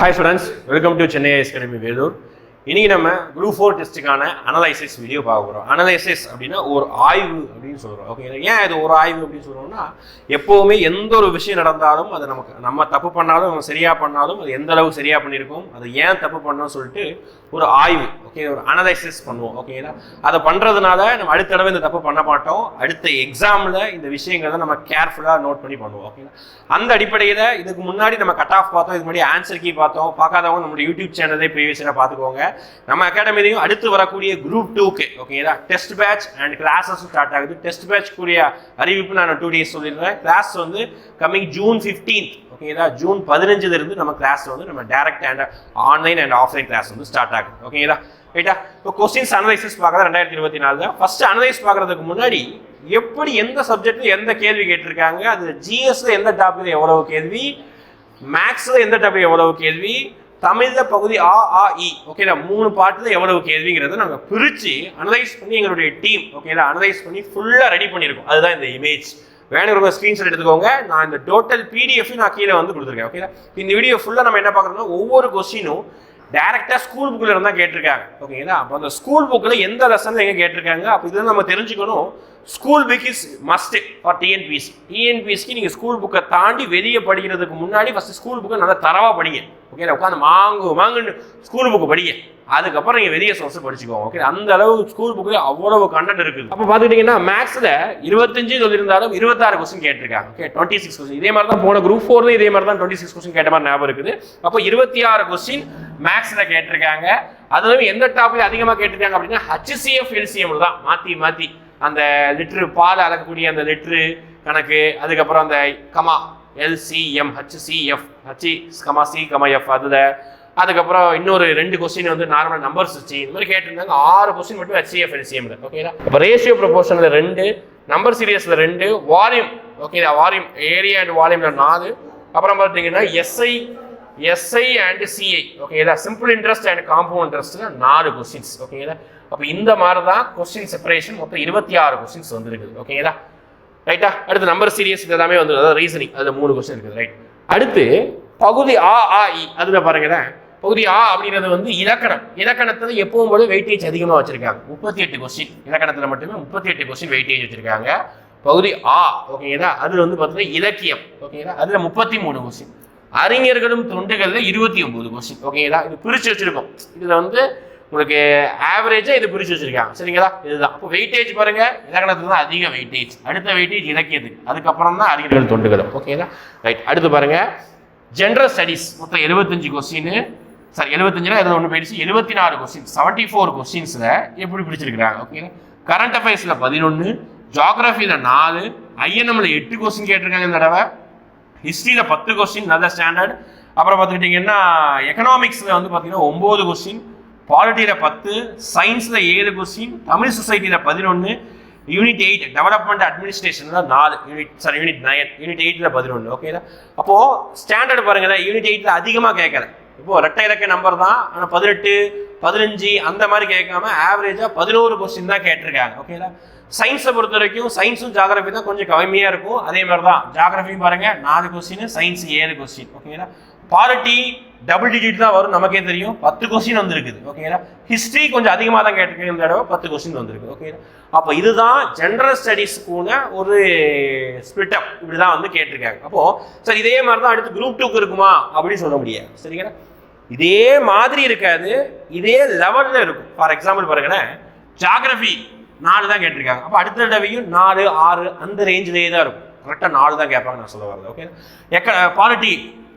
hi students welcome to Chennai IAS academy Vellore இனி நம்ம group four டெஸ்ட்டுக்கான analysis video பார்க்க போகிறோம் அனலைசிஸ் அப்படின்னா ஒரு ஆய்வு அப்படின்னு சொல்கிறோம் ஓகே ஏன் இது ஒரு ஆய்வு அப்படின்னு சொல்கிறோம்னா எப்போவுமே எந்த ஒரு விஷயம் நடந்தாலும் அது நமக்கு நம்ம தப்பு பண்ணாலும் நம்ம சரியாக பண்ணாலும் அது எந்த அளவு சரியாக பண்ணியிருக்கோம் அது ஏன் தப்பு பண்ணோம்னு சொல்லிட்டு ஒரு ஆய்வு ஓகே ஒரு அனலைசிஸ் பண்ணுவோம். ஓகேங்களா அதை பண்ணுறதுனால நம்ம அடுத்த தடவை இந்த தப்பு பண்ண மாட்டோம். அடுத்த எக்ஸாமில் இந்த விஷயங்களை நம்ம கேர்ஃபுல்லாக நோட் பண்ணி பண்ணுவோம். ஓகேங்களா அந்த அடிப்படையில் இதுக்கு முன்னாடி நம்ம கட் ஆஃப் பார்த்தோம் இதுக்கு முன்னாடி ஆன்சர் கீ பார்த்தோம். பார்க்காதவங்க நம்மளுடைய யூடியூப் சேனலே ப்ரீவியஸாக பார்த்துக்கோங்க. நம்ம அகாடமிலையும் அடுத்து வரக்கூடிய குரூப் டூக்கு ஓகேங்களா test batch and classes start ஆகுது. டெஸ்ட் பேட்ச் கூடிய அறிவிப்பு நான் டூ டேஸ் சொல்லிடுறேன் கிளாஸ் வந்து கம்மிங் ஜூன் ஃபிஃப்டீன்த் ஓகேங்களா ஜூன் பதினஞ்சுல இருந்து நம்ம கிளாஸ் வந்து நம்ம direct and online and offline class வந்து ஸ்டார்ட் ஆகுது ஓகேங்களா ரைட்டா இப்போ கொஸ்டின்ஸ் அனலைசிஸ் பார்க்கறது ரெண்டாயிரத்தி இருபத்தி நாலு தான். ஃபர்ஸ்ட் அனலைஸ் பார்க்கறதுக்கு முன்னாடி எப்படி எந்த சப்ஜெக்ட்ல எந்த கேள்வி கேட்டிருக்காங்க? அது ஜிஎஸ்ல எந்த டாபிக்ல எவ்வளவு கேள்வி? மேக்ஸ்ல எந்த டாபிக் எவ்வளவு கேள்வி? தமிழில் பகுதி ஆ ஆ இ. ஓகேடா மூணு பாட்டில் எவ்வளவு கேள்விங்கிறத நாங்கள் பிரித்து அனலைஸ் பண்ணி எங்களுடைய டீம் ஓகேடா அனலைஸ் பண்ணி ஃபுல்லாக ரெடி பண்ணியிருக்கோம் அதுதான் இந்த இமேஜ் வேணுங்கிறவங்க ஸ்க்ரீன்ஷாட் எடுத்துக்கோங்க. நான் இந்த டோட்டல் பிடிஎஃப் நான் கீழே வந்து கொடுத்துருக்கேன் ஓகேடா இந்த வீடியோ ஃபுல்லாக நம்ம என்ன பார்க்குறோம்னா ஒவ்வொரு கொஸ்டினும் டேரெக்டாக ஸ்கூல் புக்கில் இருந்தால் கேட்டிருக்காங்க. ஓகேங்களா அப்போ அந்த ஸ்கூல் புக்கில் எந்த லெசனில் எங்கே கேட்டிருக்காங்க? அப்போ இதை நம்ம தெரிஞ்சுக்கணும். School book is must for TNPSC டிஎன்பிஎஸ்சிக்கு நீங்கள் ஸ்கூல் புக்கை தாண்டி வெளியே படிக்கிறதுக்கு முன்னாடி ஃபஸ்ட்டு ஸ்கூல் புக்கை நல்லா தரவாக படிங்க. ஓகேங்களா உட்காந்து மாங்கு மாங்குன்னு ஸ்கூல் புக்கு படிங்க. அதுக்கப்புறம் நீங்கள் வெளியே சோர்ஸ் படிச்சுக்கோங்க. ஓகே அந்த அளவுக்கு ஸ்கூல் புக்கு அவ்வளவு கண்டென்ட் இருக்குது. அப்போ பார்த்துக்கிட்டிங்கன்னா மேக்ஸில் இருபத்தஞ்சு சொல்லியிருந்தாலும் இருபத்தாறு கொஸ்டின் கேட்டிருக்காங்க. ஓகே டுவெண்ட்டி சிக்ஸ் கொஸ்டின் இதே மாதிரி தான் போன குரூப் ஃபோர்லேயும் இதே மாதிரி தான் டுவெண்ட்டி சிக்ஸ் கொஸ்டின் கேட்ட மாதிரி ஞாபகம் இருக்குது. அப்போ இருபத்தி ஆறு கொஸ்டின் மேக்ஸில் கேட்டிருக்காங்க. அதுவும் எந்த டாப்பில் அதிகமாக கேட்டிருக்காங்க அப்படின்னா ஹச்சிசிஎஃப் எல்சிஎம் தான் மாற்றி மாற்றி அந்த லிட்ரு பால் அளக்கக்கூடிய அந்த லிட்ரு கணக்கு அதுக்கப்புறம் அந்த comma LCM HCF H comma C comma F அதில். அதுக்கப்புறம் இன்னொரு ரெண்டு கொஸ்டின் வந்து நார்மல் நம்பர்ஸ் வச்சு இந்த மாதிரி கேட்டிருந்தாங்க. ஆறு கொஸ்டின் மட்டும் ஹெச்சிஎஃப் எல்சிஎம்ல ஓகேங்களா இப்போ ரேஷியோ ப்ரொபோஷனில் ரெண்டு நம்பர் சீரியஸில் ரெண்டு வால்யூம் ஓகேதா வால்யூம் ஏரியா அண்ட் வால்யூமில் நாலு. அப்புறம் பார்த்தீங்கன்னா எஸ்ஐ எஸ்ஐ அண்ட் சிஐ ஓகேங்களா சிம்பிள் இன்ட்ரெஸ்ட் அண்ட் காம்பவுண்ட் இன்ட்ரெஸ்ட்டில் நாலு கொஸ்டின்ஸ் ஓகேங்களா அப்போ இந்த மாதிரி தான் கொஸ்டின் செப்பரேஷன் மொத்தம் இருபத்தி ஆறு கொஸ்டின்ஸ் வந்துருக்குது ஓகேங்களா ரைட்டா அடுத்து நம்பர் சீரியஸ் எல்லாமே வந்து அதாவது ரீசனிங் அதில் மூணு கொஸ்டின் இருக்குது. ரைட் அடுத்து பகுதி ஆ ஆ இ. அதில் பாருங்களேன் பகுதி ஆ அப்படிங்கிறது வந்து இலக்கணம். இலக்கணத்தில் எப்பவும் போல வெயிட்டேஜ் அதிகமாக வச்சுருக்காங்க. முப்பத்தி எட்டு கொஸ்டின் இலக்கணத்தில் மட்டுமே முப்பத்தி எட்டு கொஸ்டின் வெயிட்டேஜ் வச்சுருக்காங்க. பகுதி ஆ. ஓகேங்களா அதில் வந்து பார்த்தீங்கன்னா இலக்கியம். ஓகேங்களா அதில் முப்பத்தி மூணு கொஸ்டின் அறிஞர்களும் தொண்டுகளில் இருபத்தி ஒம்பது கொஸ்டின் ஓகேங்களா இது பிரித்து வச்சுருக்கோம். இதில் வந்து உங்களுக்கு ஆவரேஜாக இது பிரித்து வச்சுருக்காங்க. சரிங்களா? இதுதான். அப்போ வெயிட்டேஜ் பாருங்கள் இலக்கணத்துல தான் அதிக வெயிட்டேஜ் அடுத்த வெயிட்டேஜ் இலக்கியத்துக்கு. அதுக்கப்புறம் தான் அறிஞர்கள் தொண்டுகளும். ஓகேங்களா ரைட் அடுத்து பாருங்கள் ஜென்ரல் ஸ்டடீஸ் மொத்தம் எழுபத்தஞ்சு கொஸ்டின் சார் எழுபத்தஞ்சில் எதாவது ஒன்று போயிடுச்சு. எழுபத்தி நாலு கொஸ்டின் செவன்ட்டி ஃபோர் கொஸ்டின்ஸில் எப்படி பிடிச்சிருக்கிறாங்க ஓகேங்களா கரண்ட் அஃபேர்ஸில் பதினொன்று ஜாகிரஃபியில் நாலு ஐஎன்எம்ல எட்டு கொஸ்டின் கேட்டிருக்காங்க இந்த தடவை. ஹிஸ்ட்ரியில் பத்து கொஸ்டின் நல்ல ஸ்டாண்டர்ட் அப்புறம் பார்த்துக்கிட்டிங்கன்னா எக்கனாமிக்ஸில் வந்து பார்த்தீங்கன்னா ஒம்பது கொஸ்டின் பாலிட்டியில் பத்து சயின்ஸில் ஏழு கொஸ்டின் தமிழ் சொசைட்டியில் பதினொன்று யூனிட் எயிட் டெவலப்மெண்ட் அட்மினிஸ்ட்ரேஷனில் நாலு unit sorry unit nine unit எயிட்டில் பதினொன்று ஓகேங்களா அப்போது ஸ்டாண்டர்ட் பாருங்களேன் யூனிட் எயிட்டில் அதிகமாக கேட்கல இப்போது ரெட்டை இலக்க நம்பர் தான் ஆனால் பதினெட்டு பதினஞ்சு அந்த மாதிரி கேட்காம ஆவரேஜாக பதினோரு கொஸ்டின் தான் கேட்டிருக்காங்க ஓகேங்களா சயின்ஸை பொறுத்த வரைக்கும் சயின்ஸும் ஜாகிரபி தான் கொஞ்சம் கம்மியாக இருக்கும். அதே மாதிரி தான் ஜாகிரபியும் பாருங்கள் நாலு கொஸ்டின் சயின்ஸ் ஏழு கொஸ்டின் ஓகேங்களா பாலிட்டி டபுள் டிஜிட் தான் வரும் நமக்கே தெரியும். பத்து கொஸ்டின் வந்திருக்குது. ஓகேங்களா ஹிஸ்ட்ரி கொஞ்சம் அதிகமாக தான் கேட்டிருக்கேன் இந்த தடவை பத்து கொஸ்டின் வந்திருக்கு. ஓகேங்களா அப்போ இதுதான் ஜென்ரல் ஸ்டடீஸ்க்குன ஒரு ஸ்பிட்டப் இப்படி தான் வந்து கேட்டிருக்காங்க. அப்போது சார் இதே மாதிரி தான் அடுத்து குரூப் டூக்கு இருக்குமா? அப்படின்னு சொல்ல முடியாது. சரிங்களா? இதே மாதிரி இருக்காது. இதே லெவலில் இருக்கும். ஃபார் எக்ஸாம்பிள் பாருங்களேன். ஜாகிரபி நாலு தான் கேட்டிருக்காங்க. அப்போ அடுத்த தடவையும் நாலு ஆறு அந்த ரேஞ்சிலேயே தான் இருக்கும். கரெக்டாக நாலு தான் கேட்பாங்க. நான் சொல்ல வரது ஓகே எக்க குவாலிட்டி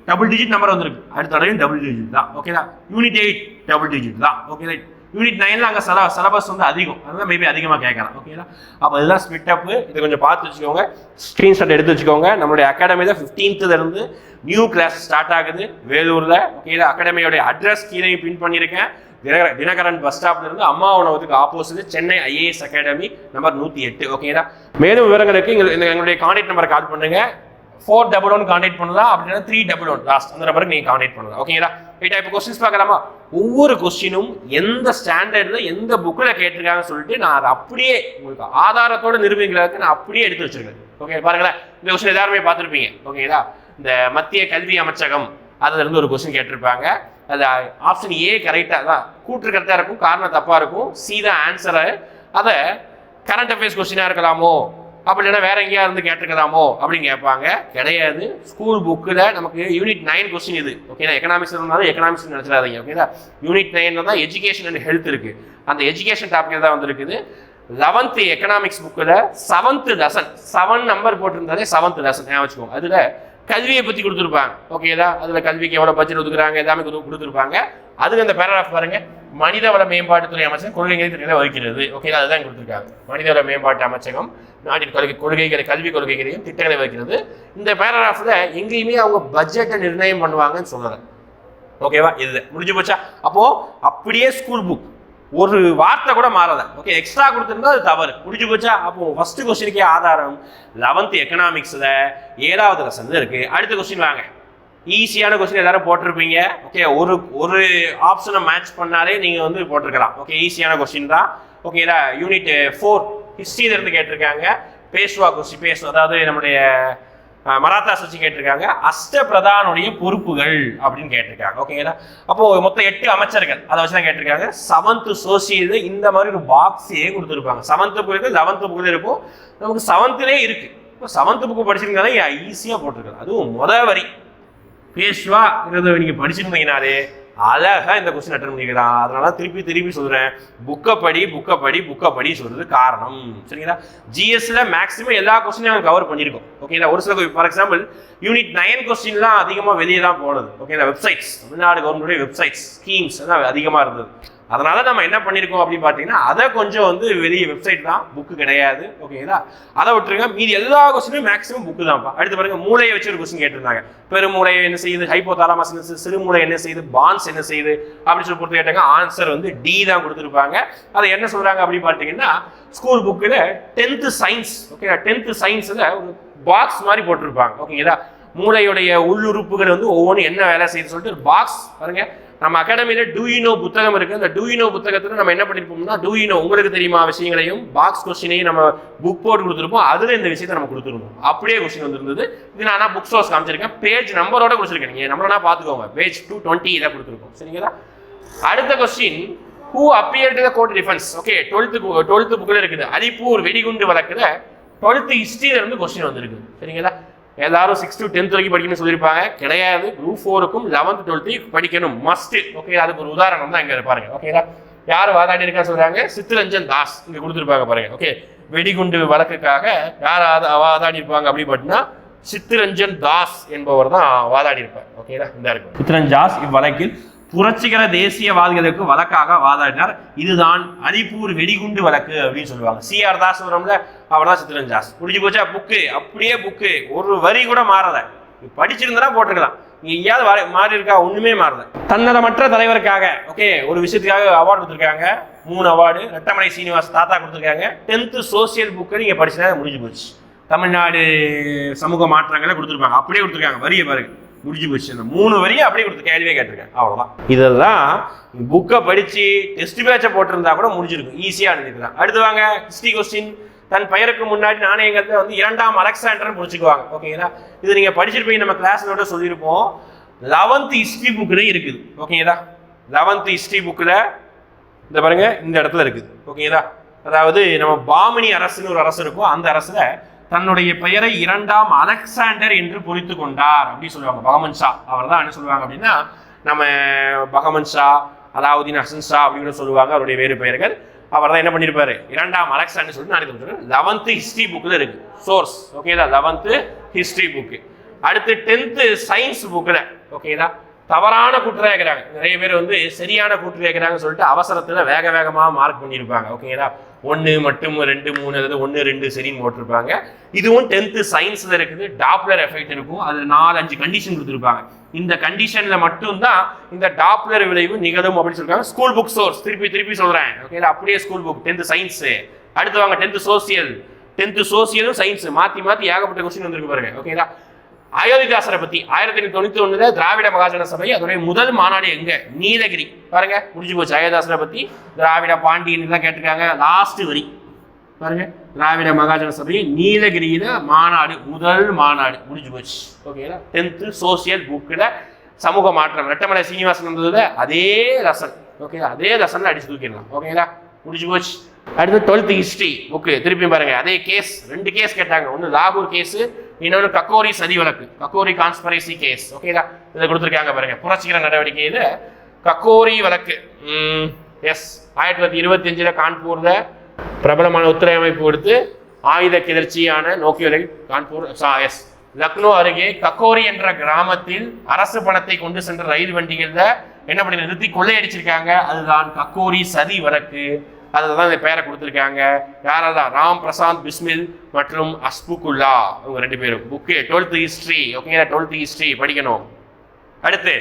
டபுள் டிஜிட் நம்பர் வந்திருக்கு. அடுத்த தடவையும் டபுள் டிஜிட் தான். ஓகே தான்? யூனிட் எயிட் டபுள் டிஜிட் தான். ஓகே ரைட் யூனிட் நைனில் அங்கே சில சிலபஸ் வந்து அதிகம். அதெல்லாம் மேபி அதிகமாக கேட்கலாம் ஓகேங்களா அப்போ இதுதான் ஸ்பிட் அப் இதை கொஞ்சம் பார்த்து வச்சுக்கோங்க. ஸ்க்ரீன்ஷாட் எடுத்து வச்சுக்கோங்க. நம்மளுடைய அகாடமியில் ஃபிஃப்டீன்த்துலேருந்து நியூ கிளாஸ் ஸ்டார்ட் ஆகுது. வேலூரில். ஓகேங்களா அகாடமியோடைய அட்ரஸ் கீழே பின் பண்ணியிருக்கேன். தினகர தினகரன் பஸ் ஸ்டாப்ல இருந்து அம்மா உணவத்துக்கு opposite Chennai IAS academy number நூற்றி எட்டு. ஓகேங்களா மேலும் விவரங்களுக்கு எங்கள் எங்களுடைய கான்டாக்ட் நம்பரை கால் பண்ணுங்க. ஃபோர் டபுள் ஒன் கான்டாக்ட் பண்ணலாம் அப்படின்னா த்ரீ டபுள் ஒன் லாஸ்ட் அந்த நம்பருக்கு நீங்கள் கான்டாக்ட் பண்ணலாம் ஓகேங்களா ரைட்டா இப்போ கொஸ்டின்ஸ் பார்க்கலாமா? ஒவ்வொரு கொஸ்டினும் எந்த ஸ்டாண்டர்டில் எந்த புக்கில் கேட்டிருக்காங்கன்னு சொல்லிட்டு நான் அதை அப்படியே உங்களுக்கு ஆதாரத்தோட நிரூபிக்கிறதுக்கு நான் அப்படியே எடுத்து வச்சிருக்கேன். ஓகே பாருங்களேன். இந்த கொஸ்டின் எல்லாருமே பார்த்துருப்பீங்க. ஓகேங்களா இந்த மத்திய கல்வி அமைச்சகம் அதுல இருந்து ஒரு கொஸ்டின் கேட்டிருப்பாங்க. அது ஆப்ஷன் ஏ கரெக்டாக தான். கூற்று கரெக்டாக இருக்கும் காரணம் தப்பாக இருக்கும் சி தான் ஆன்சரை அதை கரண்ட் அஃபேர்ஸ் கொஸ்டினாக இருக்கலாமோ? அப்படி இல்லைன்னா வேற எங்கேயா இருந்து கேட்டிருக்கலாமோ? அப்படின்னு கேட்பாங்க. கிடையாது. ஸ்கூல் புக்கில் நமக்கு யூனிட் நைன் கொஸ்டின் இது. ஓகேனா எக்கனாமிக்ஸ் இருந்தாலும் எக்கனாமிக்ஸ் நினச்சிடாதீங்க. ஓகேதா யூனிட் நைனில் தான் எஜுகேஷன் அண்ட் ஹெல்த் இருக்குது அந்த எஜுகேஷன் டாபிக் தான் வந்திருக்குது. லெவன்த்து எக்கனாமிக்ஸ் புக்கில் செவன்த்து லெசன் செவன் நம்பர் போட்டிருந்தாலே செவன்த் லெசன் ஞாபகம் வச்சுக்கோங்க. அதில் கல்வியை பற்றி கொடுத்துருப்பாங்க. ஓகேதா? அதில் கல்விக்கு எவ்வளோ பட்ஜெட் ஒதுக்குறாங்க எல்லாமே கொடுத்துருப்பாங்க. அதுக்கு அந்த பேராகிராஃப் பாருங்க. மனிதவள மேம்பாட்டுத்துறை அமைச்சகம் கொள்கைகளை திட்டங்களை வகிக்கிறது. ஓகே அதுதான் கொடுத்துருக்காங்க. மனிதவள மேம்பாட்டு அமைச்சகம் நாட்டின் கொள்கை கொள்கைகளை கல்வி கொள்கைகளையும் திட்டங்களை வகிக்கிறது. இந்த பேராகிராஃபில் எங்கேயுமே அவங்க பட்ஜெட்டை நிர்ணயம் பண்ணுவாங்கன்னு சொல்லலை. ஓகேவா? இது முடிஞ்சு போச்சா? அப்போது அப்படியே ஸ்கூல் புக் ஒரு வார்த்தை கூட மாறல. ஓகே எக்ஸ்ட்ரா கொடுத்துருந்தா அது தவறு. முடிஞ்சு போச்சா? அப்போ ஃபர்ஸ்ட் கொஸ்டினுக்கே ஆதாரம். லெவன்த் எக்கனாமிக்ஸில் ஏழாவது லெசன் இருக்கு. அடுத்த கொஸ்டின் வாங்க. ஈஸியான கொஸ்டின் எல்லாரும் போட்டிருப்பீங்க. ஓகே ஒரு ஒரு ஆப்ஷனை மேட்ச் பண்ணாலே நீங்கள் வந்து போட்டிருக்கலாம். ஓகே ஈஸியான கொஸ்டின் தான். ஓகேடா யூனிட் ஃபோர் ஹிஸ்ட்ரியிலேருந்து கேட்டிருக்காங்க. பேஷ்வா கொஸ்டின் பேசுவா அதாவது நம்முடைய மராத்தாஸ் வச்சு கேட்டிருக்காங்க. அஷ்ட பிரதானுடைய பொறுப்புகள் அப்படின்னு கேட்டிருக்காங்க. ஓகேங்களா அப்போ மொத்தம் எட்டு அமைச்சர்கள். அதை வச்சு தான் கேட்டிருக்காங்க. செவன்த் சோசியல் இந்த மாதிரி ஒரு பாக்ஸே கொடுத்துருப்பாங்க. செவன்த் புக்கு லெவன்த் புக்கு இருக்கும். நமக்கு செவன்த்துலேயே இருக்கு. இப்போ செவன்த் புக்கு படிச்சிருந்தாலே ஈஸியாக போட்டிருக்காங்க அதுவும் முத வரி. பேஷ்வா இருக்கிறத நீங்க படிச்சிருந்தீங்கனாலே அழகாக இந்த கொஸ்டின் அட்டன் பண்ணிக்கிறான் அதனால திருப்பி திருப்பி சொல்கிறேன் புக்கை படி புக்கை படி புக்கை படி சொல்கிறது காரணம். சரிங்களா? ஜிஎஸ்ல மேக்ஸிமம் எல்லா கொஸ்டினையும் நாங்கள் கவர் பண்ணியிருக்கோம் ஓகேங்களா ஒரு சில ஃபார் எக்ஸாம்பிள் யூனிட் நைன் கொஸ்டின்லாம் அதிகமாக வெளியே தான் போனது. ஓகேங்களா வெப்சைட்ஸ் தமிழ்நாடு கவர்மெண்ட்டுடைய வெப்சைட்ஸ் ஸ்கீம்ஸ் எல்லாம் அதிகமாக இருந்தது. அதனால நம்ம என்ன பண்ணியிருக்கோம் அப்படின்னு பார்த்தீங்கன்னா அதை கொஞ்சம் வந்து வெளியே வெப்சைட் தான் புக்கு கிடையாது. ஓகேங்களா அதை விட்டுருங்க. மீதி எல்லா கொஸ்டினும் மேக்ஸிமம் புக்கு தான்ப்பா. அடுத்து பாருங்க மூளையை வச்சு ஒரு கொஸ்டின் கேட்டிருந்தாங்க. பெருமூளை என்ன செய்யுது? ஹைப்போதாலமாஸ் என்ன செய்யுது? சிறுமூளை என்ன செய்யுது? பான்ஸ் என்ன செய்யுது? அப்படின்னு சொல்லி பொறுத்து கேட்டாங்க. ஆன்சர் வந்து டி தான் கொடுத்துருப்பாங்க. அதை என்ன சொல்றாங்க அப்படின்னு பார்த்தீங்கன்னா ஸ்கூல் புக்கில் டென்த்து சயின்ஸ் ஓகே டென்த்து சயின்ஸில் ஒரு பாக்ஸ் மாதிரி போட்டிருப்பாங்க. ஓகேங்களா மூளையுடைய உள்ளுறுப்புகள் வந்து ஒவ்வொன்றும் என்ன வேலை செய்யுது சொல்லிட்டு ஒரு பாக்ஸ் பாருங்க. நம்ம அகாடமியில் டூயினோ புத்தகம் இருக்குது அந்த டூயினோ புத்தகத்தில் நம்ம என்ன பண்ணியிருப்போம்னா டூயினோ உங்களுக்கு தெரியுமா விஷயங்களையும் பாக்ஸ் கொஸ்டினையும் நம்ம புக் போர்டு கொடுத்துருப்போம். அதில் இந்த விஷயத்தை நம்ம கொடுத்துருந்தோம் அப்படியே கொஸ்டின் வந்துருந்தது. இது நான் புக் ஸ்டோர்ஸ் காமிச்சிருக்கேன். பேஜ் நம்பரோட கொடுத்துருக்கேன் நீங்கள் நம்மளா பார்த்துக்கோங்க. பேஜ் டூ டுவெண்ட்டி இதை கொடுத்துருக்கோம். சரிங்களா? அடுத்த question who appear to the court defence okay twelfth twelfth புக்கில் இருக்குது. அலிப்பூர் வெடிகுண்டு வழக்கில் டுவெல்த்து ஹிஸ்ட்ரியில இருந்து கொஸ்டின் வந்திருக்கு. சரிங்களா? எல்லாரும் சிக்ஸ் டு டென்த் வரைக்கும் படிக்கணும்னு சொல்லியிருப்பாங்க. கிடையாது. குரூப் ஃபோருக்கும் லெவன்த் டுவெல்த்தையும் படிக்கணும். மஸ்ட் ஓகே அதுக்கு ஒரு உதாரணம் தான் இங்கே பாருங்க. ஓகேங்களா யார் வாதாடி இருக்கா சொல்றாங்க? சித்ரஞ்சன் தாஸ். இங்க கொடுத்துருப்பாங்க பாருங்க. ஓகே வெடிகுண்டு வழக்குக்காக யார் வாதாடி இருப்பாங்க அப்படின்னு பார்த்தீங்கன்னா சித்துரஞ்சன் தாஸ் என்பவர் தான் வாதாடி இருப்பார். ஓகேங்களா இந்த இருக்கும் சித்துரஞ்சன் தாஸ் இவ்வழக்கில் புரட்சிகர தேசியவாதிகளுக்கு வழக்காக வாதாடினார். இதுதான் அலிப்பூர் வெடிகுண்டு வழக்கு அப்படின்னு சொல்லுவாங்க. சிஆர் தாஸ் அவர் தான் சித்திரன் தாஸ். முடிஞ்சு போச்சா? புக்கு அப்படியே புக்கு ஒரு வரி கூட மாறல. படிச்சிருந்தா போட்டிருக்கலாம். நீ எங்கேயாவது வர- மாறி இருக்கா? ஒண்ணுமே மாறல. தன்னலமற்ற தலைவருக்காக ஓகே ஒரு விஷயத்துக்காக அவார்டு கொடுத்துருக்காங்க. மூணு அவார்டு ரெட்டமலை சீனிவாஸ் தாத்தா கொடுத்துருக்காங்க. டென்த்து சோசியல் புக்கு நீங்க படிச்சுனா முடிஞ்சு போச்சு. தமிழ்நாடு சமூக மாற்றங்களை கொடுத்துருப்பாங்க. அப்படியே கொடுத்துருக்காங்க. வரிய பாருங்க. முடிஞ்சு போச்சு. அந்த மூணு வரியும் அப்படியே கொடுத்து கேள்வியே கேட்டிருக்காங்க அவ்வளவுதான். இதெல்லாம் புக்கை படிச்சு டெஸ்ட் பேட்சை போட்டிருந்தா கூட முடிஞ்சிருக்கும். ஈஸியா எழுதிருக்கலாம். அடுத்து வாங்க ஹிஸ்டரி கொஸ்டின் தன் பெயருக்கு முன்னாடி நாணயங்கள்ல வந்து இரண்டாம் அலெக்சாண்டர்னு பிடிச்சிக்குவாங்க ஓகேங்களா இது நீங்க படிச்சிருப்பீங்க. நம்ம கிளாஸ்ல சொல்லியிருப்போம். லெவன்த் ஹிஸ்டரி புக்கில் இருக்குது. ஓகேங்களா லெவன்த் ஹிஸ்டரி புக்கில் இந்த பாருங்க இந்த இடத்துல இருக்குது. ஓகேங்களா அதாவது நம்ம பாமினி அரசுன்னு ஒரு அரசு இருக்கும். அந்த அரசுல தன்னுடைய பெயரை இரண்டாம் அலெக்சாண்டர் என்று பொறித்து கொண்டார் அப்படின்னு சொல்லுவாங்க பகமன் ஷா. அவர் தான் என்ன சொல்லுவாங்க அப்படின்னா நம்ம பகமன் ஷா அலாவுதீன் ஹசன் ஷா அப்படின்னு சொல்லுவாங்க அவருடைய வேறு பெயர்கள். அவர் தான் என்ன பண்ணியிருப்பாரு இரண்டாம் அலெக்சாண்டர் சொல்லி நான் சொல்றேன் லெவன்த்து ஹிஸ்ட்ரி புக்கில் இருக்கு. சோர்ஸ் ஓகேதா லெவன்த்து ஹிஸ்ட்ரி புக்கு அடுத்து டென்த்து சயின்ஸ் புக்கில் ஓகேதா தவறான கூற்று கேட்குறாங்க நிறைய பேர் வந்து சரியான கூற்று கேட்குறாங்கன்னு சொல்லிட்டு அவசரத்தில் வேக வேகமாக மார்க் பண்ணியிருப்பாங்க ஓகேங்களா ஒன்று மட்டும் ரெண்டு மூணு அதாவது ஒன்று ரெண்டு சரின்னு போட்டிருப்பாங்க. இதுவும் டென்த்து சயின்ஸில் இருக்குது. டாப்லர் எஃபெக்ட் இருக்கும். அதில் நாலு அஞ்சு கண்டிஷன் கொடுத்துருப்பாங்க. இந்த கண்டிஷனில் மட்டும்தான் இந்த டாப்லர் விளைவு நிகழும் அப்படின்னு சொல்லிருக்காங்க. ஸ்கூல் புக் சோர்ஸ் திருப்பி திருப்பி சொல்கிறேன் ஓகேங்களா அப்படியே ஸ்கூல் புக் டென்த்து சயின்ஸு அடுத்து வாங்க. டென்த்து சோசியல் டென்த்து சோசியலும் சயின்ஸு மாற்றி மாற்றி ஏகப்பட்ட கொஸ்டின் வந்திருக்கு பாருங்க. ஓகேங்களா அயோத்திதாசரை பத்தி ஆயிரத்தி எண்ணூத்தி தொண்ணூத்தி ஒண்ணுல திராவிட மகாஜன சபை அதோடைய முதல் மாநாடு எங்க? நீலகிரி. பாருங்க முடிஞ்சு போச்சு. அயோத்திதாசரை பத்தி திராவிட பாண்டியன் தான் கேட்டிருக்காங்க. லாஸ்ட் வரி. பாருங்க திராவிட மகாஜன சபை நீலகிரியில மாநாடு முதல் மாநாடு. முடிஞ்சு போச்சு. ஓகேங்களா டென்த்து சோசியல் புக்கில் சமூக மாற்றம். ரெட்டமலை சீனிவாசன் வந்ததுல அதே ரசன். ஓகே அதே ரசன் அடிச்சு தூக்கிடலாம். ஓகேங்களா முடிஞ்சு போச்சு. அடுத்து டுவெல்த் ஹிஸ்ட்ரி ஓகே திருப்பி பாருங்க. அதே கேஸ் ரெண்டு கேஸ் கேட்டாங்க. ஒன்று லாகூர் கேஸு இன்னொன்று கக்கோரி சதி வழக்கு. கக்கோரி கான்ஸ்பரசி கேஸ் ஓகேதா இதை கொடுத்துருக்காங்க பாருங்க. புரட்சிகர நடவடிக்கை இது. கக்கோரி வழக்கு. எஸ் ஆயிரத்தி தொள்ளாயிரத்தி இருபத்தி கான்பூரில் பிரபலமான உத்தரவு அமைப்பு கொடுத்து ஆயுத கிளர்ச்சியான நோக்கியலை கான்பூர் எஸ் லக்னோ அருகே கக்கோரி என்ற கிராமத்தில் அரசு பணத்தை கொண்டு சென்ற ரயில் வண்டிகளில் என்ன பண்ணி நிறுத்தி கொள்ளையடிச்சிருக்காங்க. அதுதான் கக்கோரி சதி வழக்கு. அதில் தான் இந்த பெயரை கொடுத்துருக்காங்க. யாராவது? ராம் பிரசாந்த் பிஸ்மில் மற்றும் அஸ்புகுல்லா. இவங்க ரெண்டு பேரும். புக்கு டுவெல்த் ஹிஸ்ட்ரி ஓகேங்களா டுவெல்த் ஹிஸ்ட்ரி படிக்கணும். அடுத்து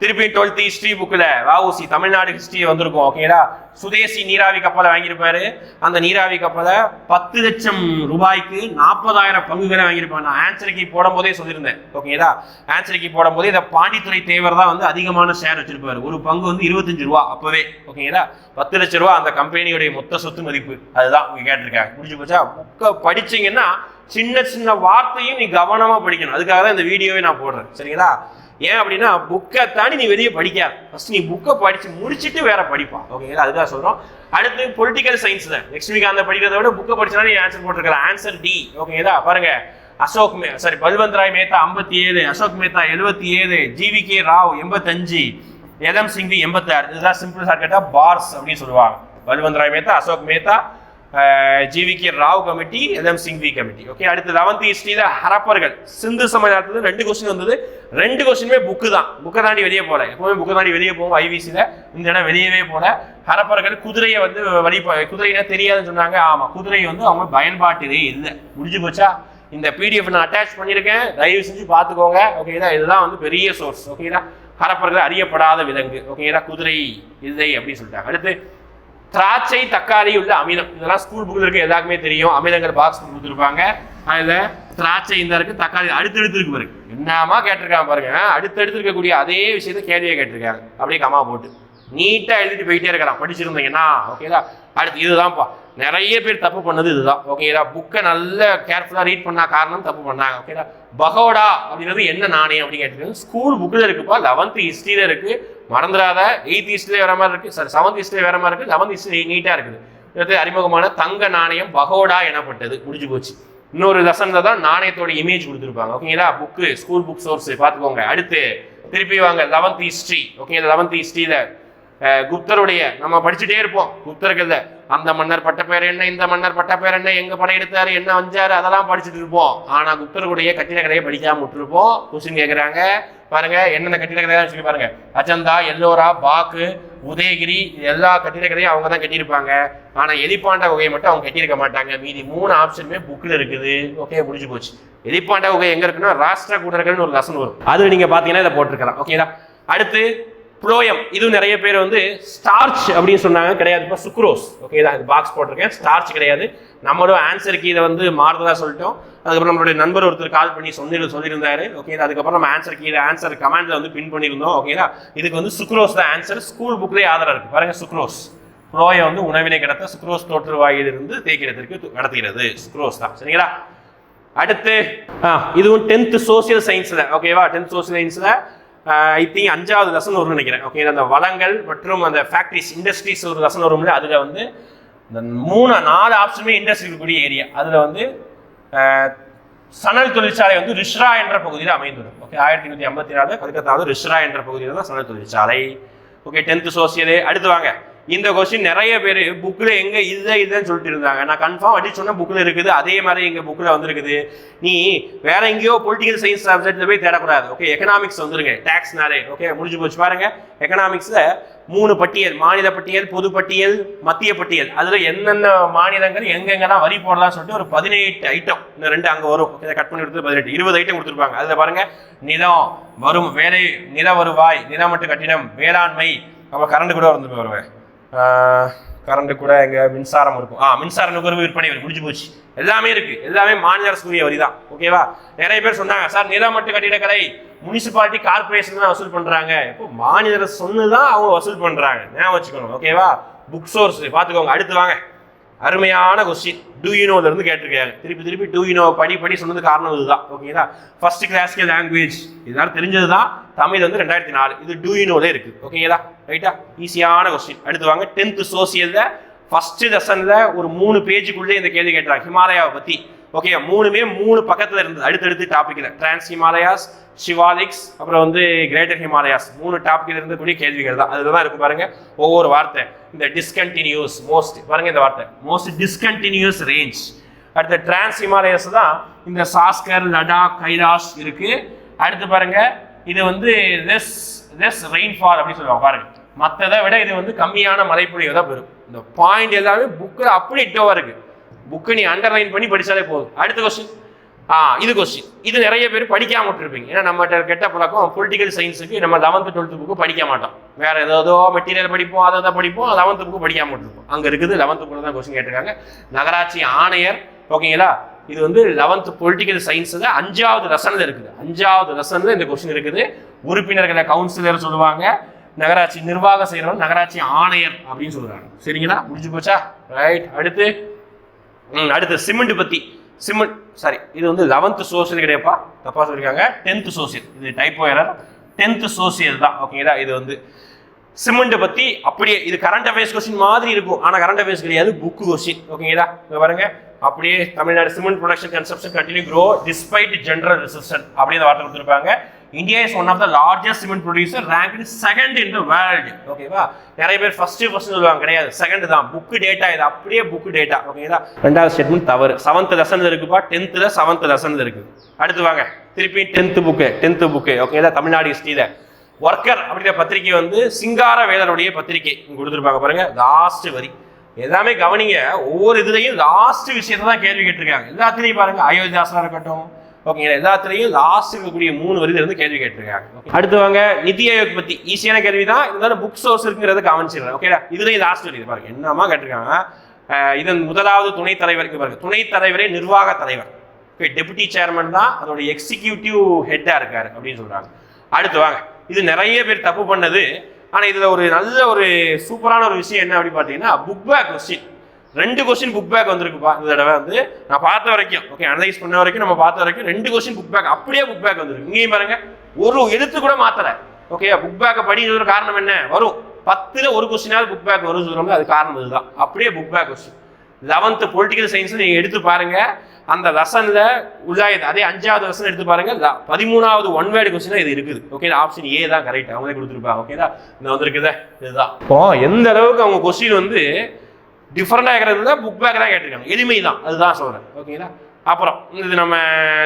திருப்பி டுவெல்த் ஹிஸ்ட்ரி புக்கில் வஉசி தமிழ்நாடு ஹிஸ்ட்ரி வந்திருக்கும் ஓகேடா சுதேசி நீராவி கப்பலை வாங்கியிருப்பாரு. அந்த நீராவி கப்பலை பத்து லட்சம் ரூபாய்க்கு நாற்பதாயிரம் பங்குகளை வாங்கியிருப்பாங்க நான் ஆன்சரிக்கு போடும் போதே சொல்லியிருந்தேன் ஓகேங்களா ஆன்சரிக்கு போடும் போதே இந்த பாண்டித்துறை தேவர் தான் வந்து அதிகமான ஷேர் வச்சிருப்பாரு. ஒரு பங்கு வந்து இருபத்தஞ்சு ரூபா அப்பவே ஓகேங்களா பத்து லட்ச ரூபா அந்த கம்பெனியுடைய மொத்த சொத்து மதிப்பு. அதுதான் உங்க கேட்டிருக்காங்க முடிஞ்சு போச்சா? புக்கை படிச்சீங்கன்னா சின்ன சின்ன வார்த்தையும் நீ கவனமா படிக்கணும். அதுக்காக தான் இந்த வீடியோவை நான் போடுறேன். சரிங்களா? ஏன் அப்படின்னா புக்கை தாண்டி நீ வெளியே படிக்காத ஃபர்ஸ்ட் நீ புக்கை படித்து முடிச்சுட்டு வேற படிப்பா. ஓகேங்களா அதுக்காக சொல்கிறோம் அடுத்து பொலிட்டிக்கல் சயின்ஸ் தான். லட்சுமிகாந்த படிக்கிறத விட புக்கை படிச்சா நீ ஆன்சர் போட்டிருக்கிற ஆன்சர் டி ஓகேங்களா பாருங்க. அசோக் மே சாரி பல்வந்த் ராய் மேத்தா ஐம்பத்தி ஏழு அசோக் மேத்தா எழுபத்தி ஏழு ஜிவி கே ராவ் எண்பத்தஞ்சு எதம் சிங்வி எண்பத்தாறு. இதெல்லாம் சிம்பிள் ஷார்ட்கட்டா பார்ஸ் அப்படின்னு சொல்லுவாங்க. Balwant Rai Mehta Ashok Mehta G V K Rao committee எதம் Singhvi committee. Okay அடுத்து லெவன்த் ஹிஸ்டரியில ஹரப்பர்கள். சிந்து சமயத்தில் ரெண்டு கொஸ்டின் வந்தது. ரெண்டு கொஸ்டினுமே புக்கு தான். புக்கை தாண்டி வெளியே போல எப்பவுமே புக்கை தாண்டி வெளியே போவோம் ஐவிசியில் இந்த இடம் வெளியவே போல ஹரப்பர்கள் குதிரையை வந்து வழி குதிரைனா தெரியாதுன்னு சொன்னாங்க. ஆமாம் குதிரை வந்து அவங்க பயன்பாட்டிலே இல்லை. முடிஞ்சு போச்சா? இந்த பிடிஎஃப் நான் அட்டாச் பண்ணியிருக்கேன். தயவு செஞ்சு பார்த்துக்கோங்க. ஓகேதா இதுதான் வந்து பெரிய சோர்ஸ் ஓகேதா ஹரப்பர்கள் அறியப்படாத விலங்கு. ஓகேதா குதிரை இல்லை அப்படின்னு சொல்லிட்டாங்க. அடுத்து திராட்சை தக்காளி உள்ள அமிலம். இதெல்லாம் ஸ்கூல் புக்கில் இருக்க எல்லாருக்குமே தெரியும். அமிலங்கள் பாக்ஸ் கொடுத்துருப்பாங்க. அதில் திராட்சை இந்த இருக்கு தக்காளி அடுத்தடுத்து இருக்கு பாருங்க. என்னமா கேட்டிருக்காங்க பாருங்க. அடுத்தடுத்து இருக்கக்கூடிய அதே விஷயத்த கேள்வியை கேட்டிருக்காங்க. அப்படியே கமா போட்டு. நீட்டாக எழுதிட்டு போயிட்டே இருக்கலாம். படிச்சிருந்தீங்கன்னா ஓகேதா அடுத்து இதுதான்ப்பா. நிறைய பேர் தப்பு பண்ணது இதுதான். ஓகேதா புக்கை நல்ல கேர்ஃபுல்லாக ரீட் பண்ணா காரணம் தப்பு பண்ணாங்க. ஓகேதா பகோடா அப்படிங்கிறது என்ன நாணயம் அப்படின்னு கேட்டிருக்காங்க. ஸ்கூல் புக்கில் இருக்குப்பா. லெவன்த் ஹிஸ்ட்ரியில் இருக்குது மறந்துடாத எயித் ஈஸ்ட்லேயே வேற மாதிரி இருக்குது சாரி செவன்த் ஈஸ்ட்லேயே வேற மாதிரி இருக்குது செவன்த் ஈஸ்ட் நீட்டாக இருக்குது. இடத்துல அறிமுகமான தங்க நாணயம் பகோடா எனப்பட்டது. முடிஞ்சு போச்சு. இன்னொரு லெசன்ல தான் நாணயத்தோட இமேஜ் கொடுத்துருப்பாங்க. ஓகேங்களா புக்கு ஸ்கூல் புக் சோர்ஸ் பார்த்துக்கோங்க. அடுத்து திருப்பி வாங்க. லெவன்த் ஹிஸ்ட்ரி ஓகேங்களா லெவன்த் ஹிஸ்ட்ரியில் குப்தருடைய நம்ம படிச்சுட்டே இருப்போம். குப்தர்கள் அந்த மன்னர் பட்ட பேர் என்ன? இந்த மன்னர் பட்ட பேர் என்ன? எங்க படையெடுத்தாரு? என்ன வந்தாரு அதெல்லாம் படிச்சுட்டு இருப்போம். ஆனா குப்தருடைய கட்டிடக்கலையை படிக்காம விட்டுருப்போம். கொஸ்டின் கேட்குறாங்க பாருங்க என்னென்ன கட்டிடக்கலை சொல்லி பாருங்க. அஜந்தா எல்லோரா பாக்கு உதயகிரி இது எல்லா கட்டிடக்கலையும் அவங்க தான் கட்டியிருப்பாங்க. ஆனா எலிப்பாண்ட குகையை மட்டும் அவங்க கட்டியிருக்க மாட்டாங்க. மீதி மூணு ஆப்ஷனுமே புக்கில் இருக்குது. ஓகே முடிஞ்சு போச்சு. எலிப்பாண்ட குகை எங்க இருக்குன்னா ராஷ்டிர கூடர்கள்னு ஒரு லெசன் வரும். அது நீங்க பாத்தீங்கன்னா இதை போட்டிருக்கலாம். ஓகேடா அடுத்து புளோயம் இதுவும் நிறைய பேர் வந்து ஸ்டார்ச் அப்படின்னு சொன்னாங்க. கிடையாது. இப்போ சுக்ரோஸ் ஓகே தான். பாக்ஸ் போட்டிருக்கேன். ஸ்டார்ச் கிடையாது. நம்மளும் ஆன்சருக்கு இதை வந்து மாறுதலாக சொல்லிட்டோம். அதுக்கப்புறம் நம்மளுடைய நண்பர் ஒருத்தர் கால் பண்ணி சொல்லி சொல்லியிருந்தாரு. ஓகே அதுக்கப்புறம் நம்ம ஆன்சர் கீழே ஆன்சர் கமெண்ட்ல வந்து பின் பண்ணியிருந்தோம். ஓகேங்களா இதுக்கு வந்து சுக்ரோஸ் தான் ஆன்சர் ஸ்கூல் புக்லேயே ஆதரவு இருக்கு. பாருங்க சுக்ரோஸ் புளோயம் வந்து உணவினை கிடத்த சுக்ரோஸ் தோற்று வாயிலிருந்து தேய்க்கிடத்திற்கு நடத்துகிறது. சுக்ரோஸ் தான். சரிங்களா? அடுத்து ஆ, இதுவும் டென்த் சோசியல் சயின்ஸில் ஓகேவா டென்த் சோசியல் சயின்ஸில் ஐ திங்க் அஞ்சாவது லெசன் வரும்னு நினைக்கிறேன். ஓகே அந்த வளங்கள் மற்றும் அந்த ஃபேக்ட்ரிஸ் இண்டஸ்ட்ரீஸ் ஒரு லெசன் வரும்ல அதில் வந்து இந்த மூணு நாலு ஆப்ஷனுமே இண்டஸ்ட்ரி இருக்கக்கூடிய ஏரியா அதில் வந்து சணல் தொழிற்சாலை வந்து ரிஷ்ரா என்ற பகுதியில் அமைந்துள்ளது. ஓகே ஆயிரத்தி நூற்றி ஐம்பத்தி நாலு கல்கத்தாவில் ரிஷ்ரா என்ற பகுதியில் தான் சணல் தொழிற்சாலை. ஓகே டென்த்து சோசியலு அடுத்து வாங்க. இந்த கொஸ்டின் நிறைய பேர் புக்கில் எங்கே இதுதான் இதுன்னு சொல்லிட்டு இருந்தாங்க. நான் கன்ஃபார்ம் அடிச்சு சொன்ன புக்கில் இருக்குது. அதே மாதிரி எங்கள் புக்கில் வந்திருக்குது. நீ வேற எங்கேயோ பொலிட்டிக்கல் சயின்ஸ் சப்ஜெக்ட்டில் போய் தேடக்கூடாது. ஓகே எக்கனாமிக்ஸ் வந்துருங்க. டேக்ஸ்னாலே ஓகே முடிஞ்சு போச்சு பாருங்க. எக்கனாமிக்ஸில் மூணு பட்டியல். மாநில பட்டியல் பொது பட்டியல் மத்திய பட்டியல். அதில் என்னென்ன மாநிலங்கள் எங்கெங்கெல்லாம் வரி போடலாம்னு சொல்லிட்டு ஒரு பதினெட்டு ஐட்டம் இந்த ரெண்டு அங்கே வரும். ஓகே கட் பண்ணி கொடுத்து பதினெட்டு. இருபது ஐட்டம் கொடுத்துருப்பாங்க. அதில் பாருங்க. நிலம் வரும் வேலை நில வருவாய் நிலமட்டு கட்டிடம். வேளாண்மை. அப்புறம் கரண்ட் கூட வந்து வருவேன். கரண்ட்டு கூட எங்க மின்சாரம் இருக்கும். ஆ மின்சார நுகர்வு விற்பனை வரி முடிஞ்சு போச்சு. எல்லாமே இருக்குது எல்லாமே மாநில அரசுக்குரிய வரி தான் ஓகேவா நிறைய பேர் சொன்னாங்க சார் நிலமட்டு கட்டிடக்கலை முனிசிபாலிட்டி கார்பரேஷன் தான் வசூல் பண்ணுறாங்க இப்போ மாநில அரசு சொன்னுதான் அவங்க வசூல் பண்ணுறாங்க ஞாபகம் வச்சுக்கணும் ஓகேவா புக் சோர்ஸ் பார்த்துக்கோங்க. அடுத்து வாங்க. அருமையான கொஸ்டின் டூ யூனோல கேட்டிருக்காங்க. திருப்பி திருப்பி டூ யூனோ படி படி சொன்னது காரணம் இதுதான். ஓகேங்களா ஃபர்ஸ்ட் கிளாசிக்கல் லாங்குவேஜ் இதெல்லாம் தெரிஞ்சது தான் தமிழ் வந்து ரெண்டாயிரத்தி நாலு இது டூ இருக்குது இருக்கு. ஓகேங்களா ரைட்டா ஈஸியான கொஸ்டின் அடுத்து வாங்க. டென்த்து சோசியலில் ஃபஸ்ட்டு லெசனில் ஒரு மூணு பேஜுக்குள்ளே இந்த கேள்வி கேட்டாங்க. ஹிமாலயாவை பற்றி ஓகே மூணுமே மூணு பக்கத்தில் இருந்தது அடுத்தடுத்து டாபிக்ல டிரான்ஸ் ஹிமாலயாஸ் சிவாலிக்ஸ் அப்புறம் வந்து கிரேட்டர் ஹிமாலயாஸ் மூணு டாபிக்ல இருக்கக்கூடிய கேள்விகள் தான். அதுதான் இருக்கும் பாருங்க ஒவ்வொரு வார்த்தை. இந்த டிஸ்கண்டினியூஸ் மோஸ்ட் பாருங்க இந்த வார்த்தை. மோஸ்ட் டிஸ்கண்டினியூஸ் ரேஞ்ச் அடுத்த டிரான்ஸ் ஹிமாலயஸ் தான் இந்த சாஸ்கர் லடாக் கைலாஷ் இருக்கு. அடுத்து பாருங்க இது வந்து லெஸ் லெஸ் ரெயின்ஃபால் அப்படின்னு சொல்லுவாங்க பாருங்க. மற்றதை விட இது வந்து கம்மியான மழைப்பொழிவு தான் பெறும். இந்த பாயிண்ட் எல்லாமே புக்கில் அப்படி இட்டோவாக இருக்குது புக்கை நீ அண்டர்லைன் பண்ணி படித்தாலே போதும். அடுத்த கொஸ்டின் ஆ இது கொஸ்டின் இது நிறைய பேர் படிக்காம விட்டுருப்பீங்க. ஏன்னா நம்மகிட்ட கெட்ட பழக்கம். பொலிட்டிக்கல் சயின்ஸுக்கு நம்ம லெவன்த்து டுவெல்த்து புக்கு படிக்க மாட்டோம் வேற ஏதோ மெட்டீரியல் படிப்போம் அதை தான் படிப்போம் லெவன்த்து புக்கு படிக்காம விட்டுருப்போம். அங்கே இருக்குது லெவன்த்து புக்கு தான் கொஸ்டின் கேட்டிருக்காங்க. நகராட்சி ஆணையர் ஓகேங்களா இது வந்து லெவன்த்து பொலிட்டிக்கல் சயின்ஸில் அஞ்சாவது லெசனில் இருக்குது. அஞ்சாவது லெசனில் இந்த கொஸ்டின் இருக்குது. உறுப்பினர்களை கவுன்சிலர் சொல்லுவாங்க. நகராட்சி நிர்வாகம் செய்கிறவங்க நகராட்சி ஆணையர் அப்படின்னு சொல்கிறாங்க சரிங்களா? முடிஞ்சு போச்சா? ரைட் அடுத்து அடுத்து சிமெண்ட் பத்தி. சிமெண்ட் சாரி இது வந்து லெவன்த் சோசியல் கிடையாப்பா தப்பா சொல்லியிருக்காங்க. டென்த் சோசியல் இது டைப்போ எரர் டென்த் சோசியல் தான். ஓகேங்களா இது வந்து சிமெண்ட் பத்தி அப்படியே இது கரண்ட் அஃபேர்ஸ் கொஸ்டின் மாதிரி இருக்கும். ஆனா கரண்ட் அஃபேர்ஸ் கிடையாது புக் கொஸ்டின் ஓகேங்களா இங்க பாருங்க. அப்படியே Tamil Nadu cement production consumption continue grow despite general reception அப்படி வார்த்தை கொடுத்துருப்பாங்க. India is one of the largest cement producer ranked second in the world ஓகேவா நிறைய பேர் ஃபர்ஸ்ட் ஃபர்ஸ்ட் சொல்லுவாங்க கிடையாது. செகண்ட் தான். புக் டேட்டா இது அப்படியே புக் டேட்டா ஓகேதா ரெண்டாவது ஸ்டேட்மெண்ட் தவறு. செவன்த் லெசன்ல இருக்குப்பா. டென்த்தில் செவன்த் லெசன்ல இருக்கு. அடுத்து வாங்க. திருப்பி டென்த் புக்கு டென்த் புக்கு ஓகேதா தமிழ்நாடு ஹிஸ்ட்ரியில ஒர்க்கர் அப்படிங்கிற பத்திரிகை வந்து சிங்கார வேலருடைய பத்திரிகை கொடுத்துருப்பாங்க பாருங்க. லாஸ்ட் வரி. எல்லாமே கவனிங்க. ஒவ்வொரு இதுலையும் லாஸ்ட் விஷயத்தை தான் கேள்வி கேட்டிருக்காங்க. எல்லாத்துலையும் பாருங்க. அயோத்தியாசனா இருக்கட்டும் ஓகேங்களா? எல்லாத்துலேயும் லாஸ்ட் இருக்கக்கூடிய மூணு வரியில இருந்து கேள்வி கேட்டிருக்காங்க. அடுத்து வாங்க நிதி ஆயோக் பத்தி. ஈஸியான கேள்வி தான். இருந்தாலும் புக் சோர்ஸ் இருக்குங்கிறத கவனிச்சிடலாம் ஓகேடா? இதுலையும் லாஸ்ட் வரி. பாருங்க என்னமா கேட்டிருக்காங்க? இதன் முதலாவது துணைத் தலைவருக்கு பாருங்க. துணைத் தலைவரே நிர்வாக தலைவர். ஓகே டெபுட்டி சேர்மன் தான் அதோட எக்ஸிக்யூட்டிவ் ஹெட்டா இருக்காரு அப்படின்னு சொல்றாங்க. அடுத்து வாங்க. இது நிறைய பேர் தப்பு பண்ணது. ஆனா இதுல ஒரு நல்ல ஒரு சூப்பரான ஒரு விஷயம் என்ன அப்படின்னு பாத்தீங்கன்னா புக் பேக் கொஸ்டின் ரெண்டு கொஸ்டின் புக் பேக் வந்திருக்குப்பா இந்த தடவை வந்து. நான் பார்த்த வரைக்கும் ஓகே அனலைஸ் பண்ண வரைக்கும் நம்ம பார்த்த வரைக்கும் ரெண்டு கொஸ்டின் புக் பேக் அப்படியே புக் பேக் வந்திருக்கு. இங்கேயும் பாருங்க ஒரு எழுத்து கூட மாத்தல. ஓகே புக் பேக்கை படிக்கிறது காரணம் என்ன? வரும். பத்துல ஒரு கொஸ்டினாவது புக் பேக் வரும் சொல்லுவாங்க அது காரணம் இதுதான். அப்படியே book back question eleventh political science நீங்கள் எடுத்து பாருங்க. அந்த லெசனில் உள்ளாயது அதே அஞ்சாவது லெசன் எடுத்து பாருங்க. பதிமூணாவது ஒன் வேர்டு கொஸ்டின் இது இருக்குது. ஓகே ஆப்ஷன் ஏ தான் கரெக்ட் அவங்களே கொடுத்துருப்பாங்க. ஓகேதா இந்த வந்திருக்குதே இதுதான். இப்போ எந்த அளவுக்கு அவங்க கொஸ்டின் வந்து டிஃப்ரெண்டாக இருக்கிறதுல புக் பேக் தான் கேட்டிருக்காங்க. எளிமை தான் அதுதான் சொல்றேன். ஓகேங்களா அப்புறம் இது நம்ம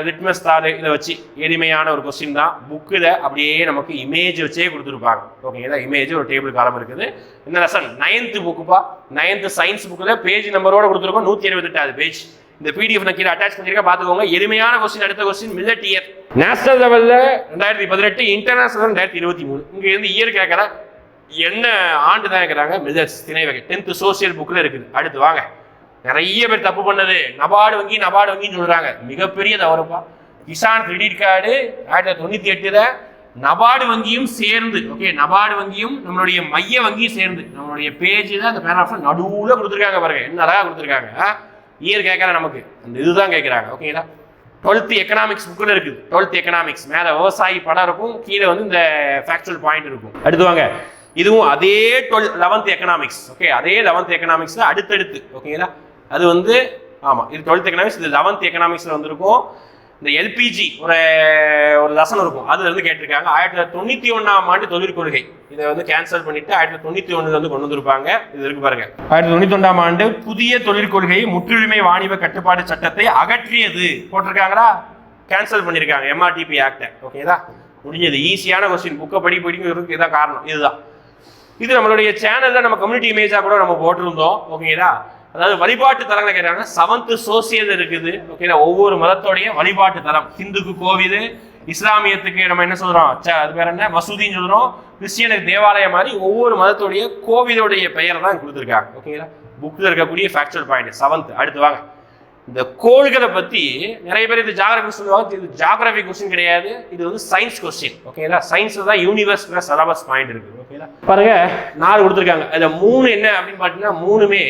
லிட்மஸ் தாள் இதை வச்சு எளிமையான ஒரு கொஸ்டின் தான். புக்கில் அப்படியே நமக்கு இமேஜ் வச்சே கொடுத்துருப்பாங்க. ஓகேங்களா இமேஜ் ஒரு டேபிள் காலம் இருக்குது. இந்த லெசன் நைன்த்து புக்குப்பா நைன்த்து சயின்ஸ் புக்கில் பேஜ் நம்பரோட கொடுத்துருக்கோம். நூற்றி எழுபத்தெட்டாவது பேஜ் இந்த பிடிஎஃப் நான் கீழே அட்டாச் பண்ணியிருக்கேன். பார்த்துக்கோங்க. எளிமையான கொஸ்டின் அடுத்த கொஸ்டின் மில்லட் இயர் நேஷனல் லெவலில் ரெண்டாயிரத்தி பதினெட்டு இன்டர்நேஷனல் ரெண்டாயிரத்தி இருபத்தி மூணு. இங்கே இருந்து இயர் கேட்குற என்ன ஆண்டு தான் கேட்குறாங்க மிதர்ஸ் திணை வகை. டென்த்து சோசியல் புக்கில் இருக்குது. அடுத்து வாங்க. நிறைய பேர் தப்பு பண்ணது. நபார்டு வங்கி நபார்டு வங்கின்னு சொல்கிறாங்க மிகப்பெரிய தவறுப்பா கிசான் கிரெடிட் கார்டு ஆயிரத்தி தொள்ளாயிரத்தி தொண்ணூற்றி எட்டில் நபார்டு வங்கியும் சேர்ந்து ஓகே நபார்டு வங்கியும் நம்மளுடைய மைய வங்கியும் சேர்ந்து நம்மளுடைய பேஜ் தான் அந்த பேராஃப்ல நடுவில் கொடுத்துருக்காங்க பாருங்க. என்ன அழகாக கொடுத்துருக்காங்க? இயர் கேட்கற நமக்கு. அந்த இதுதான் கேட்குறாங்க ஓகேங்களா டுவெல்த் எக்கனாமிக்ஸ் புக்கில் இருக்குது. டுவெல்த் எக்கனாமிக்ஸ் மேலே விவசாயி படம் இருக்கும். கீழே வந்து இந்த ஃபேக்சுவல் பாயிண்ட் இருக்கும். அடுத்து வாங்க. இதுவும் அதே டுவெல் லெவன்த் எக்கனாமிக்ஸ் ஓகே அதே லெவன்த் எக்கனாமிக்ஸ் அடுத்தடுத்து. ஓகேங்களா அது வந்து ஆமாம் இது டுவெல்த் எக்கனாமிக்ஸ் இது லெவன்த் எக்கனாமிக்ஸில் வந்திருக்கும். இந்த எல்பிஜி ஒரு ஒரு லெசன் இருக்கும். அதுல இருந்து கேட்டிருக்காங்க. ஆயிரத்தி தொள்ளாயிரத்தி தொண்ணூத்தி ஒன்னாம் ஆண்டு தொழிற்கொள்கை இதை வந்து கேன்சல் பண்ணிட்டு ஆயிரத்தி தொள்ளாயிரத்தி தொண்ணூத்தி ஒண்ணுல இருந்து கொண்டு வந்திருப்பாங்க. இது இருக்கு பாருங்க. ஆயிரத்தி தொண்ணூத்தி ஒன்றாம் ஆண்டு புதிய தொழிற்கொள்கை முற்றுரிமை வாணிப கட்டுப்பாடு சட்டத்தை அகற்றியது. போட்டிருக்காங்களா? கேன்சல் பண்ணியிருக்காங்க எம்ஆர்டிபி ஆக்டை ஓகேதா முடிஞ்சது. ஈஸியான கொஸ்டின் புக்கை படி படிக்கிறதுக்கு இதான் காரணம். இதுதான். இது நம்மளுடைய சேனல்ல நம்ம கம்யூனிட்டி இமேஜா கூட நம்ம போட்டிருந்தோம் ஓகேங்களா அதாவது வழிபாட்டு தலங்களை கேட்டாங்க செவன்த் சோசியல் இருக்குது ஓகேங்களா ஒவ்வொரு மதத்தோடைய வழிபாட்டு தலம். ஹிந்துக்கு கோவில் இஸ்லாமியத்துக்கு நம்ம என்ன சொல்றோம்? அது பேர் என்ன? மசூதின்னு சொல்றோம். கிறிஸ்டியனுக்கு தேவாலயம் மாதிரி ஒவ்வொரு மதத்துடைய கோவிலுடைய பெயரை தான் கொடுத்துருக்காங்க ஓகேங்களா புக்கில் இருக்கக்கூடிய ஃபேக்சுவல் பாயிண்ட் செவன்த் அடுத்து வாங்க. இந்த கோள்களை பத்தி நிறைய பேர் இது ஜாகிரபி சொல்லுவாங்க. இது ஜாகிரபி கொஸ்டின் கிடையாது. இது வந்து சயின்ஸ் கொஸ்டின் ஓகேங்களா சயின்ஸ்ல தான் யூனிவர்ஸ் சிலபஸ் பாயிண்ட் இருக்கு. ஓகேங்களா பாருங்க நாலு கொடுத்துருக்காங்க. அதுல மூணு என்ன அப்படின்னு பார்த்தீங்கன்னா மூணுமே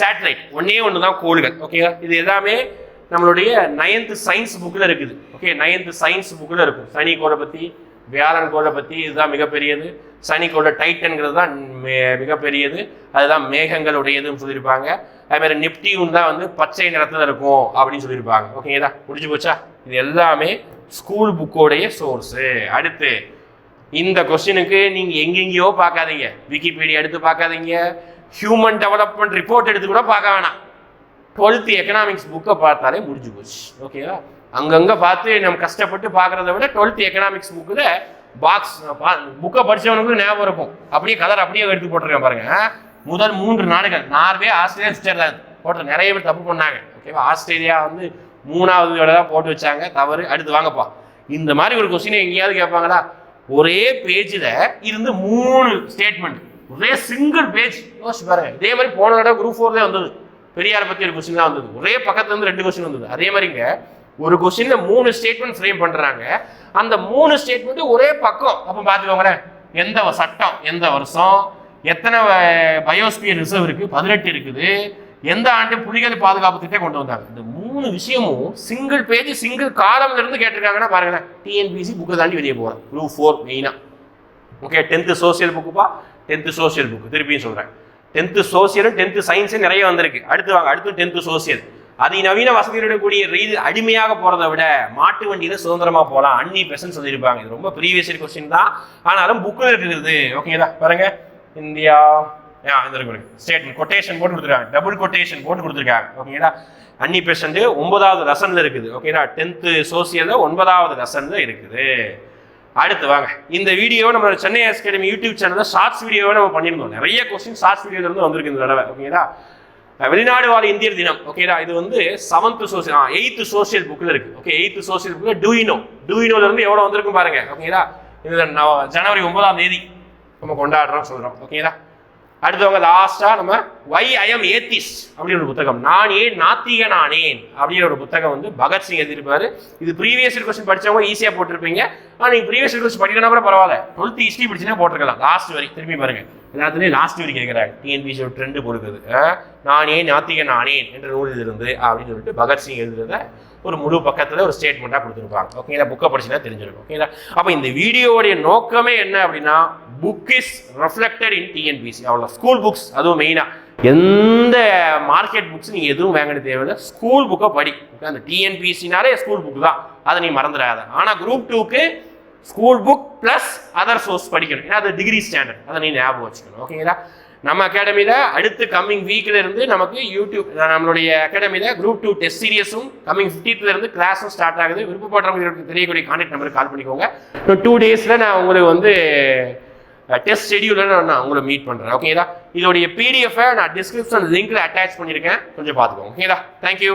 சேட்டலைட் ஒன்னே ஒன்று தான் கோள்கள். ஓகேங்களா இது எல்லாமே நம்மளுடைய நைன்த் சயின்ஸ் புக்கில் இருக்குது. ஓகே நைன்த் சயின்ஸ் புக்கில் இருக்கும். சனி கோளை பற்றி வியாழன் கோளை பற்றி இதுதான் மிகப்பெரியது. சனி கோளை டைட்டன்கிறது தான் மிகப்பெரியது. அதுதான் மேகங்களுடையதுன்னு சொல்லியிருப்பாங்க. அதுமாதிரி நிப்டியூன் தான் வந்து பச்சை நிறத்தில் இருக்கும் அப்படின்னு சொல்லியிருப்பாங்க. ஓகேங்களா முடிஞ்சு போச்சா? இது எல்லாமே ஸ்கூல் புக்கோடைய சோர்ஸு அடுத்து இந்த கொஸ்டினுக்கு நீங்கள் எங்கெங்கேயோ பார்க்காதீங்க. விக்கிபீடியா எடுத்து பார்க்காதீங்க. ஹியூமன் டெவலப்மெண்ட் ரிப்போர்ட் எடுத்து கூட பார்க்க வேணாம். டுவெல்த் எக்கனாமிக்ஸ் புக்கை பார்த்தாலே முடிஞ்சு போச்சு. ஓகேவா அங்கங்கே பார்த்து நம்ம கஷ்டப்பட்டு பார்க்குறத விட டுவெல்த் எக்கனாமிக்ஸ் புக்கில் பாக்ஸ் புக்கை படித்தவனுக்கு ஞாபகம் இருக்கும். அப்படியே கலர் அப்படியே எடுத்து போட்டிருக்கேன் பாருங்க. முதல் மூன்று நாடுகள். நார்வே ஆஸ்திரேலியா சுவிட்சர்லாந்து போட்டு நிறைய பேர் தப்பு பண்ணாங்க. ஓகேவா ஆஸ்திரேலியா வந்து மூணாவது விட தான் போட்டு வச்சாங்க. தவறு. அடுத்து வாங்கப்பா. இந்த மாதிரி ஒரு கொஸ்டினை எங்கேயாவது கேட்பாங்களா? ஒரே பேஜில் இருந்து மூணு ஸ்டேட்மெண்ட் ஒரே சிங்கிள் பேஜ் யோசிச்சு பாருங்க. இதே மாதிரி போன தடவை குரூப் ஃபோர்லேயே வந்தது. பெரியார் பற்றி ஒரு கொஸ்டின் தான் வந்தது. ஒரே பக்கத்துலேருந்து ரெண்டு கொஸ்டின் வந்தது. அதே மாதிரிங்க ஒரு கொஸ்டின்ல மூணு ஸ்டேட்மெண்ட் ஃப்ரேம் பண்றாங்க. அந்த மூணு ஸ்டேட்மெண்ட் ஒரே பக்கம். அப்போ பாத்துக்கோங்களேன் எந்த சட்டம் எந்த வருஷம் எத்தனை பயோஸ்பியர் ரிசர்வ் இருக்கு? பதினெட்டு இருக்குது. எந்த ஆண்டு புலிகள் பாதுகாப்பு திட்டம் கொண்டு வந்தாங்க? இந்த மூணு விஷயமும் சிங்கிள் பேஜ் சிங்கிள் காலம்ல இருந்து கேட்டிருக்காங்கன்னா பாருங்களேன். டிஎன்பிசி புக்கை தாண்டி வெளியே போகிறேன் குரூப் ஃபோர் மெயினா ஓகே டென்த்து சோசியல் புக்குப்பா டென்த்து சோசியல் புக்கு திருப்பியும் சொல்கிறேன் டென்த்து சோசியலும் டென்த்து சயின்ஸும் நிறைய வந்திருக்கு. அடுத்து வாங்க. அடுத்து டென்த்து சோசியல் அதிநவீன வசதியுடன் கூடிய ரயில் அடிமையாக போகிறத விட மாட்டு வண்டியில் சுதந்திரமாக போகலாம் அன்னி பெர்சன்ட் சொல்லியிருப்பாங்க. இது ரொம்ப ப்ரீவியஸ் கொஸ்டின் தான். ஆனாலும் புக்கில் இருக்குது. ஓகேங்களா பாருங்க. இந்தியா. ஆ ஸ்டேட்மெண்ட் கொட்டேஷன் போட்டு கொடுத்துருக்காங்க. டபுள் கொட்டேஷன் போட்டு கொடுத்துருக்காங்க. ஓகேங்களா அன்னி பெர்சன்ட் ஒன்பதாவது லெசனில் இருக்குது. ஓகேங்களா டென்த்து சோசியலில் ஒன்பதாவது லெசனில் இருக்குது. அடுத்து வாங்க. இந்த வீடியோவை நம்ம சென்னை அகாடமி யூடியூப் சேனலில் ஷார்ட்ஸ் வீடியோவை நம்ம பண்ணியிருந்தோம். நிறைய கொஸ்டின் ஷார்ட்ஸ் வீடியோல இருந்து வந்திருக்கு இந்த தடவை. ஓகேங்களா வெளிநாடு வாழ் இந்தியர் தினம். ஓகேடா இது வந்து செவன்த் சோசியல் எயித்து சோசியல் புக்கில் இருக்கு. ஓகே எயித்து சோசியல் புக்கில் டூயினோ டூயினோல இருந்து எவ்வளோ வந்திருக்கும் பாருங்க. ஓகேடா இது ஜனவரி ஒன்பதாம் தேதி நம்ம கொண்டாடுறோம் சொல்கிறோம் ஓகேடா அடுத்தவங்க லாஸ்டா நம்ம வை ஐஎம் ஏத்திஸ் அப்படின்னு ஒரு புத்தகம். நான் ஏன் நாத்திக நானேன் அப்படிங்கிற ஒரு புத்தகம் வந்து பகத்சிங் எழுதியிருப்பாரு. இது ப்ரீவியஸ் கொஸ்டின் படிச்சவங்க ஈஸியா போட்டிருப்பீங்க. ஆனா நீங்க ப்ரீவியஸ் கொஸ்டின் படிக்கணும் கூட பரவாயில்ல. டுவெல்த் ஹிஸ்ட்ரி படிச்சுன்னா போட்டிருக்கலாம். லாஸ்ட் வரைக்கும் திரும்பி பாருங்க. எல்லாத்துலேயும் லாஸ்ட் வரி கேட்கிறாங்க டிஎன்பிசி ஒரு ட்ரெண்டு கொடுக்குது நான் ஏன் நாத்திக நானே என்ற இது இருந்து அப்படின்னு சொல்லிட்டு பகத்சிங் எழுதுறத ஒரு முழு பக்கத்தில் ஒரு ஸ்டேட்மெண்ட்டாக கொடுத்துருப்பாங்க. ஓகேங்களா புக்கை படிச்சுனா தெரிஞ்சிருக்கும். ஓகேங்களா அப்போ இந்த வீடியோவுடைய நோக்கமே என்ன அப்படின்னா book is reflected in TNPSC அவ்வளோ ஸ்கூல் புக்ஸ் அதுவும் மெயினாக எந்த மார்க்கெட் புக்ஸ் நீங்கள் எதுவும் வாங்கின தேவையில்லை. ஸ்கூல் புக்கை படி. அந்த டிஎன்பிசினாலே ஸ்கூல் புக் தான். அதை நீ மறந்துடாத. ஆனால் குரூப் டூக்கு school book plus other source படிக்கணும். ஏன்னா அது டிகிரி ஸ்டாண்டர்ட் அதை நீ ஞாபகம் வச்சுக்கணும். ஓகேங்களா நம்ம அகாடமியில் அடுத்து கம்மிங் வீக்ல இருந்து நமக்கு யூடியூப் நம்மளுடைய அகாடமியில் குரூப் டூ டெஸ்ட் சீரியஸும் கம்மிங் ஃபிஃப்டீன்த்ல இருந்து கிளாஸும் ஸ்டார்ட் ஆகுது. விருப்பப்படுறவங்களுக்கு தெரியக்கூடிய கான்டாக்ட் நம்பருக்கு கால் பண்ணிக்கோங்க. இன்னும் டூ டேஸில் நான் உங்களுக்கு வந்து டெஸ்ட் ஷெடியூலில் நான் உங்களை மீட் பண்ணுறேன் ஓகேதா இதோடைய பிடிஎஃபை நான் டிஸ்கிரிப்ஷன் லிங்க்கில் அட்டாச் பண்ணியிருக்கேன். கொஞ்சம் பார்த்துக்கோங்க. ஓகேதா தேங்க்யூ